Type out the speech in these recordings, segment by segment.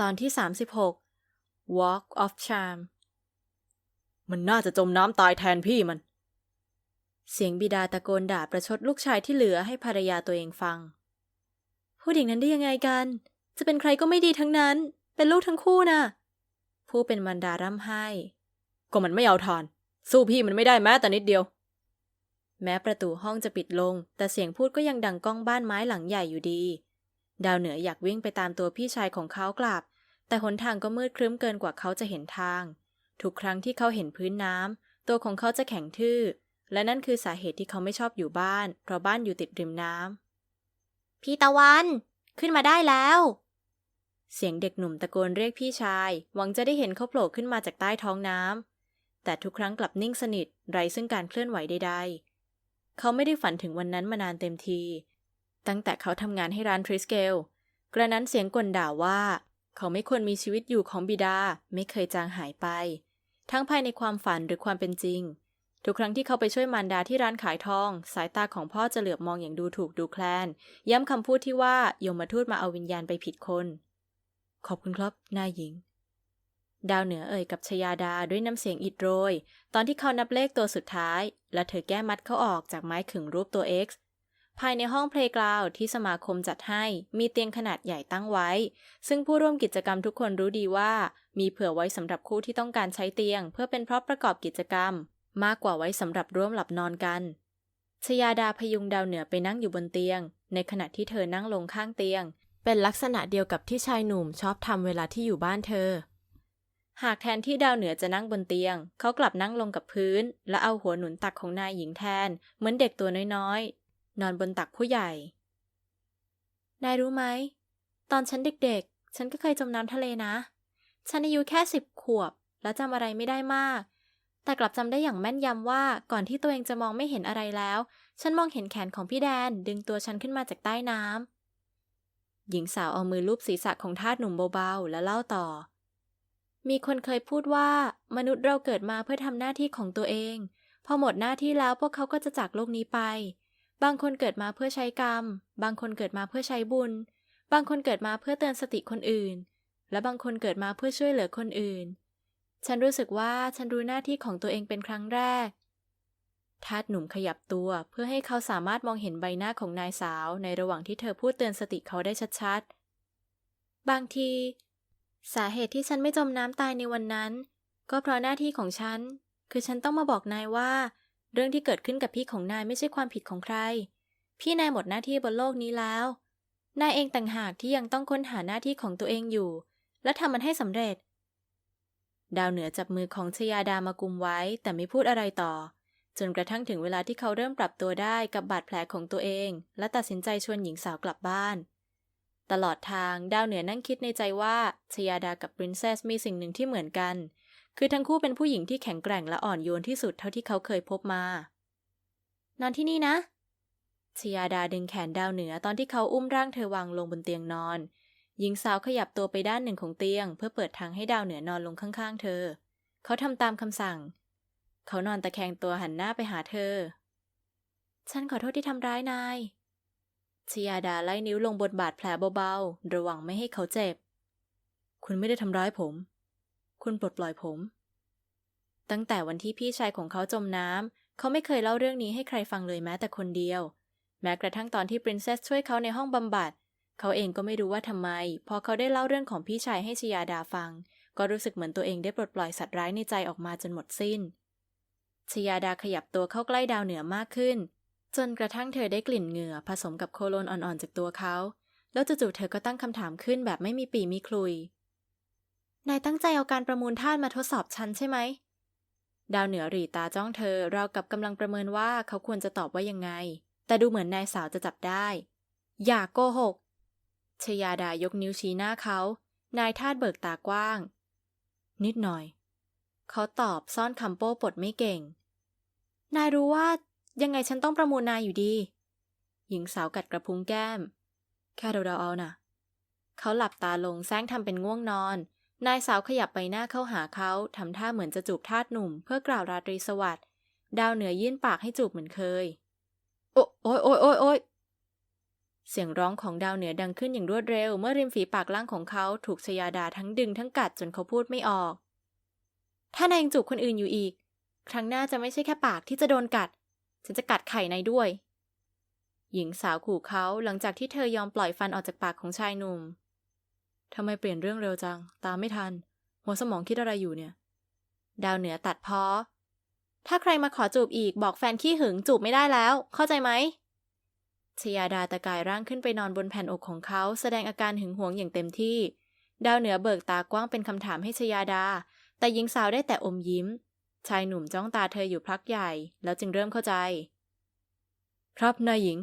ตอนที่ 36 Walk of Charm มันน่าจะจมน้ำตายแทนพี่มัน เสียงบิดาตะโกนด่าประชดลูกชายที่เหลือให้ภรรยาตัวเองฟังพูดอย่างนั้นได้ยังไงกัน จะเป็นใครก็ไม่ดีทั้งนั้น เป็นลูกทั้งคู่นะผู้เป็นมารดาร่ำไห้ ก็มันไม่เอาทานสู้พี่มันไม่ได้แม้แต่นิดเดียว แม้ประตูห้องจะปิดลง แต่เสียงพูดก็ยังดังก้องบ้านไม้หลังใหญ่อยู่ดี ดาวเหนืออยากวิ่งไปตามตัวพี่ชายของเขากลับ แต่หนทางก็มืดครึ้มเกินกว่าเขาจะเห็นทาง ทุกครั้งที่เขาเห็นพื้นน้ำตัวของเขาจะแข็งทื่อ และนั่นคือสาเหตุที่เขาไม่ชอบอยู่บ้าน เพราะบ้านอยู่ติดริมน้ำพี่ตะวัน ขึ้นมาได้แล้ว เสียงเด็กหนุ่มตะโกนเรียกพี่ชาย หวังจะได้เห็นเขาโผล่ขึ้นมาจากใต้ท้องน้ำแต่ทุกครั้งกลับนิ่งสนิท ไร้ซึ่งการเคลื่อนไหวใดๆ เขาไม่ได้ฝันถึงวันนั้นมานานเต็มที ตั้งแต่เขาทำงานให้ร้านทริสเกล กระนั้นเสียงกลด่าว่า เขาไม่ควรมีชีวิตอยู่ของบิดาไม่เคยจางหายไป ทั้งภายในความฝันหรือความเป็นจริง ทุกครั้งที่เขาไปช่วยมารดาที่ร้านขายทอง สายตาของพ่อจะเหลือบมองอย่างดูถูกดูแคลน ย้ำคำพูดที่ว่ายมทูตมาเอาวิญญาณไปผิดคน ขอบคุณครับนายหญิงดาวเหนือเอ่ยกับชยาดาด้วยน้ำเสียงอิดโรย ตอนที่เขานับเลขตัวสุดท้าย และเธอแก้มัดเขาออกจากไม้ขึงรูปตัว X ภายในห้องเพลย์กราวด์ที่สมาคมจัดให้ มีเตียงขนาดใหญ่ตั้งไว้ ซึ่งผู้ร่วมกิจกรรมทุกคนรู้ดีว่า มีเผื่อไว้สำหรับคู่ที่ต้องการใช้เตียง เพื่อเป็นพร็อพประกอบกิจกรรม มากกว่าไว้สำหรับร่วมหลับนอนกันชยาดาพยุงดาวเหนือไปนั่งอยู่บนเตียง ในขณะที่เธอนั่งลงข้างเตียง เป็นลักษณะเดียวกับที่ชายหนุ่มชอบทำเวลาที่อยู่บ้านเธอ หากแทนที่ดาวเหนือจะนั่งบนเตียง เขากลับนั่งลงกับพื้น และเอาหัวหนุนตักของนายหญิงแทน เหมือนเด็กตัวน้อย นอนบนตักผู้ใหญ่ นายรู้ไหม ตอนฉันเด็กๆ ฉันก็เคยจมน้ำทะเลนะ ฉันอายุแค่สิบขวบ และจำอะไรไม่ได้มาก แต่กลับจำได้อย่างแม่นยำว่าก่อนที่ตัวเองจะมองไม่เห็นอะไรแล้ว ฉันมองเห็นแขนของพี่แดน ดึงตัวฉันขึ้นมาจากใต้น้ำหญิงสาวเอามือลูบศีรษะของทาสหนุ่มเบาๆ และเล่าต่อ มีคนเคยพูดว่ามนุษย์เราเกิดมาเพื่อทำหน้าที่ของตัวเองพอหมดหน้าที่แล้วพวกเขาก็จะจากโลกนี้ไป บางคนเกิดมาเพื่อใช้กรรม บางคนเกิดมาเพื่อใช้บุญ บางคนเกิดมาเพื่อเตือนสติคนอื่น และบางคนเกิดมาเพื่อช่วยเหลือคนอื่น ฉันรู้สึกว่าฉันรู้หน้าที่ของตัวเองเป็นครั้งแรกทาสหนุ่มขยับตัวเพื่อให้เขาสามารถมองเห็นใบหน้าของนายสาวในระหว่างที่เธอพูดเตือนสติเขาได้ชัดๆ บางที สาเหตุที่ฉันไม่จมน้ำตายในวันนั้น ก็เพราะหน้าที่ของฉัน คือฉันต้องมาบอกนายว่า เรื่องที่เกิดขึ้นกับพี่ของนายไม่ใช่ความผิดของใคร พี่นายหมดหน้าที่บนโลกนี้แล้ว นายเองต่างหากที่ยังต้องค้นหาหน้าที่ของตัวเองอยู่ และทำมันให้สำเร็จ ดาวเหนือจับมือของชยาดามากุมไว้ แต่ไม่พูดอะไรต่อ จนกระทั่งถึงเวลาที่เขาเริ่มปรับตัวได้กับบาดแผลของตัวเอง และตัดสินใจชวนหญิงสาวกลับบ้าน ตลอดทางดาวเหนือนั่งคิดในใจว่าชยาดากับปรินเซสมีสิ่งหนึ่งที่เหมือนกัน คือทั้งคู่เป็นผู้หญิงที่แข็งแกร่งและอ่อนโยนที่สุดเท่าที่เขาเคยพบมา นอนที่นี่นะชยาดาดึงแขนดาวเหนือตอนที่เขาอุ้มร่างเธอวางลงบนเตียงนอน หญิงสาวขยับตัวไปด้านหนึ่งของเตียง เพื่อเปิดทางให้ดาวเหนือนอนลงข้างๆ เธอ เขาทำตามคำสั่ง เขานอนตะแคงตัวหันหน้าไปหาเธอ ฉันขอโทษที่ทำร้ายนายชยาดาไล่นิ้วลงบนบาดแผลเบาๆ ระวังไม่ให้เขาเจ็บ คุณไม่ได้ทำร้ายผม คุณปลดปล่อยผม ตั้งแต่วันที่พี่ชายของเขาจมน้ำ เขาไม่เคยเล่าเรื่องนี้ให้ใครฟังเลยแม้แต่คนเดียว แม้กระทั่งตอนที่ปรินเซสช่วยเขาในห้องบำบัด เขาเองก็ไม่รู้ว่าทำไม พอเขาได้เล่าเรื่องของพี่ชายให้ชยาดาฟัง ก็รู้สึกเหมือนตัวเองได้ปลดปล่อยสัตว์ร้ายในใจออกมาจนหมดสิ้น ชยาดาขยับตัวเข้าใกล้ดาวเหนือมากขึ้น จนกระทั่งเธอได้กลิ่นเหงื่อผสมกับโคโลนอ่อนๆจากตัวเขา แล้วจู่ๆเธอก็ตั้งคำถามขึ้นแบบไม่มีปีมีคลุย นายตั้งใจเอาการประมูลท่านมาทดสอบฉันใช่ไหม ดาวเหนือหรีตาจ้องเธอเรากับกำลังประเมินว่าเขาควรจะตอบว่ายังไง แต่ดูเหมือนนายสาวจะจับได้ อย่าโกหก ชยาดายกนิ้วชี้หน้าเขา นายทาสเบิกตากว้าง นิดหน่อย เขาตอบซ่อนคำโป้ปดไม่เก่ง นายรู้ว่ายังไงฉันต้องประมูลนายอยู่ดี หญิงสาวกัดกระพุ้งแก้ม แค่เดาๆเอาน่ะ เขาหลับตาลงแซงทำเป็นง่วงนอน นายสาวขยับไปหน้าเข้าหาเขาทำท่าเหมือนจะจูบทาสหนุ่ม เพื่อกล่าวราตรีสวัสดิ์ดาวเหนือยื่นปากให้จูบเหมือนเคย โอ้โอ้ยโอ้ยโอ้ยโอ้ยเสียงสียงร้องของดาวเหนือดังขึ้นอย่างรวดเร็ว เมื่อริมฝีปากล่างของเขาถูกชยาดาทั้งดึงทั้งกัดจนเขาพูดไม่ออก ถ้านายยังจูบคนอื่นอยู่อีก ครั้งหน้าจะไม่ใช่แค่ปากที่จะโดนกัด ฉันจะกัดไข่นายด้วย หญิงสาวขู่เขาหลังจากที่เธอยอมปล่อยฟันออกจากปากของชายหนุ่ม ทำไมเปลี่ยนเรื่องเร็วจัง ตามไม่ทัน หัวสมองคิดอะไรอยู่เนี่ย ดาวเหนือตัดพ้อ ถ้าใครมาขอจูบอีกบอกแฟนขี้หึงจูบไม่ได้แล้ว เข้าใจไหมชยาดาตะกายร่างขึ้นไปนอนบนแผ่นอกของเขา แสดงอาการหึงหวงอย่างเต็มที่ ดาวเหนือเบิกตากว้างเป็นคำถามให้ชยาดา แต่หญิงสาวได้แต่อมยิ้ม ชายหนุ่มจ้องตาเธออยู่พักใหญ่ แล้วจึงเริ่มเข้าใจ ครับนายหญิง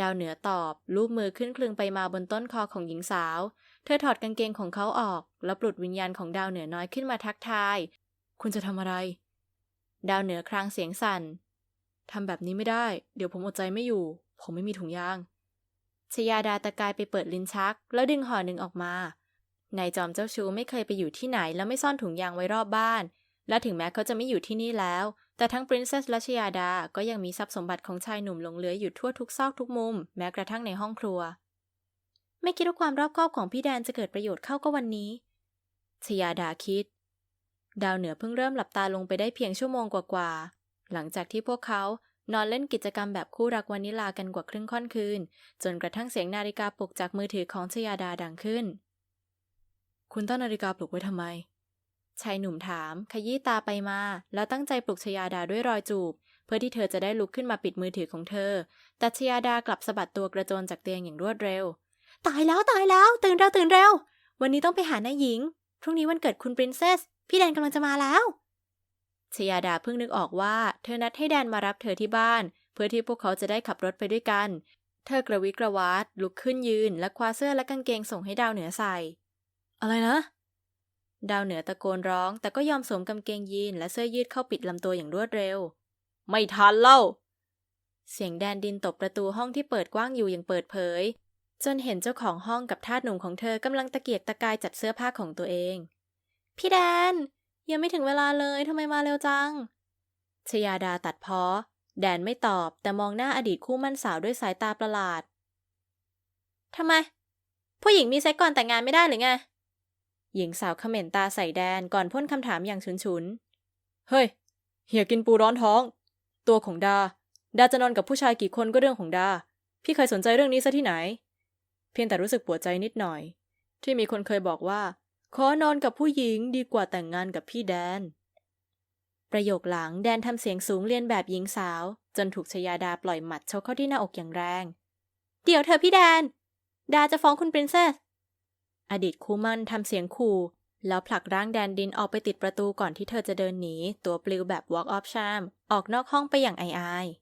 ดาวเหนือตอบ ลูบมือขึ้นคลึงไปมาบนต้นคอของหญิงสาว เธอถอดกางเกงของเขาออก แล้วปลุดวิญญาณของดาวเหนือน้อยขึ้นมาทักทาย คุณจะทำอะไร ดาวเหนือครางเสียงสั่นทำแบบนี้ไม่ได้ เดี๋ยวผมอดใจไม่อยู่ ผมไม่มีถุงยาง ชยาดาตะกายไปเปิดลิ้นชัก แล้วดึงห่อหนึ่งออกมา นายจอมเจ้าชู้ไม่เคยไปอยู่ที่ไหน แล้วไม่ซ่อนถุงยางไว้รอบบ้าน และถึงแม้เขาจะไม่อยู่ที่นี่แล้ว แต่ทั้งปรินเซสและชยาดา ก็ยังมีทรัพย์สมบัติของชายหนุ่มหลงเหลืออยู่ทั่วทุกซอกทุกมุม แม้กระทั่งในห้องครัว ไม่คิดว่าความรอบคอบของพี่แดนจะเกิดประโยชน์เข้าก็วันนี้ ชยาดาคิด ดาวเหนือเพิ่งเริ่มหลับตาลงไปได้เพียงชั่วโมงกว่าๆ หลังจากที่พวกเขานอนเล่นกิจกรรมแบบคู่รักวานิลากันกว่าครึ่งค่อนคืน จนกระทั่งเสียงนาฬิกาปลุกจากมือถือของชยาดาดังขึ้น คุณตั้งนาฬิกาปลุกไว้ทำไม ชายหนุ่มถาม ขยี้ตาไปมา แล้วตั้งใจปลุกชยาดาด้วยรอยจูบ เพื่อที่เธอจะได้ลุกขึ้นมาปิดมือถือของเธอ แต่ชยาดากลับสะบัดตัวกระโจนจากเตียงอย่างรวดเร็ว ตายแล้วตายแล้ว ตื่นเร็วตื่นเร็ว วันนี้ต้องไปหานายหญิง พรุ่งนี้วันเกิดคุณปรินเซส พี่แดนกำลังจะมาแล้วชยาดาเพิ่งนึกออกว่า เธอนัดให้แดนมารับเธอที่บ้าน เพื่อที่พวกเขาจะได้ขับรถไปด้วยกัน เธอกระวิกระวาดลุกขึ้นยืน และคว้าเสื้อและกางเกงส่งให้ดาวเหนือใส่ อะไรนะ ดาวเหนือตะโกนร้อง แต่ก็ยอมสวมกางเกงยีนและเสื้อยืดเข้าปิดลำตัวอย่างรวดเร็ว ไม่ทันเล่า เสียงแดนดินตบประตูห้องที่เปิดกว้างอยู่อย่างเปิดเผย จนเห็นเจ้าของห้องกับทาสหนุ่มของเธอกำลังตะเกียกตะกายจัดเสื้อผ้าของตัวเอง พี่แดน ยังไม่ถึงเวลาเลยทำไมมาเร็วจัง ชยาดาตัดพ้อ แดนไม่ตอบแต่มองหน้าอดีตคู่มั่นสาวด้วยสายตาประหลาดทำไม ผู้หญิงมีเซ็กก่อนแต่งงานไม่ได้หรือไง หญิงสาวเขม่นตาใส่แดนก่อนพ่นคำถามอย่างฉุนๆเฮ้ย เหี่ยกินปูร้อนท้อง ตัวของดา ดาจะนอนกับผู้ชายกี่คนก็เรื่องของดา พี่เคยสนใจเรื่องนี้ซะที่ไหน เพียงแต่รู้สึกปวดใจนิดหน่อย ที่มีคนเคยบอกว่า ขอนอนกับผู้หญิงดีกว่าแต่งงานกับพี่แดน ประโยคหลังแดนทำเสียงสูงเรียนแบบหญิงสาว จนถูกชยาดาปล่อยหมัดชกเข้าที่หน้าอกอย่างแรง เดี๋ยวเธอพี่แดน ดาจะฟ้องคุณปรินเซส อดีตคู่มั่นทำเสียงขู่แล้วผลักร่างแดนดินออกไปติดประตูก่อนที่เธอจะเดินหนี ตัวปลิวแบบ walk off sham ออกนอกห้องไปอย่างอายๆ